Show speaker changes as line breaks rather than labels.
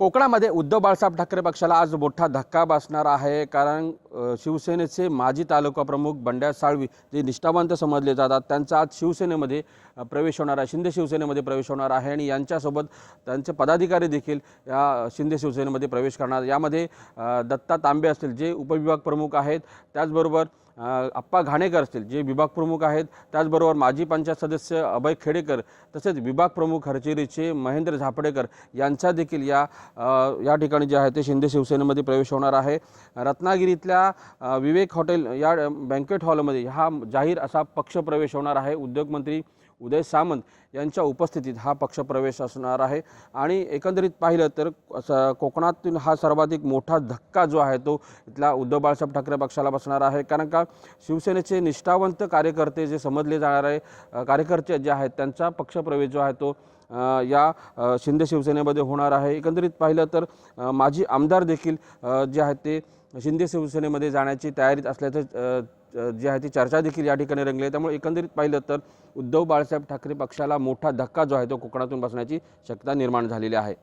कोकणामध्ये उद्धव बाळासाहेब ठाकरे पक्षाला आज मोठा धक्का बसणार आहे. कारण शिवसेनेचे माजी तालुका प्रमुख बंड्या साळवी जे निष्ठावंत समजले जातात त्यांचा आज शिवसेनेमध्ये प्रवेश होणार आहे. शिंदे शिवसेनेमध्ये प्रवेश होणार आहे आणि यांच्यासोबत त्यांचे पदाधिकारी देखील या शिंदे शिवसेनेमध्ये प्रवेश करणार. यामध्ये दत्ता तांबे असतील जे उपविभाग प्रमुख आहेत. त्याचबरोबर आप्पा घाणेकर असतील जे विभाग प्रमुख आहेत. त्याचबरोबर माजी पंचायत सदस्य अभय खेडेकर तसेच विभाग प्रमुख हरचेरीचे महेंद्र झापडेकर यांचा देखील या या ठिकाणी जे आहे ते शिंदे शिवसेनेमध्ये प्रवेश होणार आहे. रत्नागिरीतल्या विवेक हॉटेल या बँकेट हॉलमध्ये हा जाहीर असा पक्षप्रवेश होणार आहे. उद्योगमंत्री उदय सामंत यांच्या उपस्थितीत हा पक्षप्रवेश असणार आहे. आणि एकंदरीत पाहिलं तर स- कोकणातील हा सर्वाधिक मोठा धक्का जो आहे तो इथला उद्धव बाळासाहेब ठाकरे पक्षाला बसणार आहे. कारण का शिवसेनेचे निष्ठावंत कार्यकर्ते जे समजले जाणार आहे कार्यकर्ते जे आहेत त्यांचा पक्षप्रवेश जो आहे तो या शिंदे शिवसेनेमध्ये होणार आहे. एकंदरीत पाहिलं तर माजी आमदार देखील जे आहेत ते शिंदे शिवसेनेमध्ये जाण्याची तयारीत असल्याचं जी आहे ती चर्चा देखील या ठिकाणी रंगली आहे. त्यामुळे एकंदरीत पाहिलं तर उद्धव बाळासाहेब ठाकरे पक्षाला मोठा धक्का जो आहे तो कोकणातून बसण्याची शक्यता निर्माण झालेली आहे.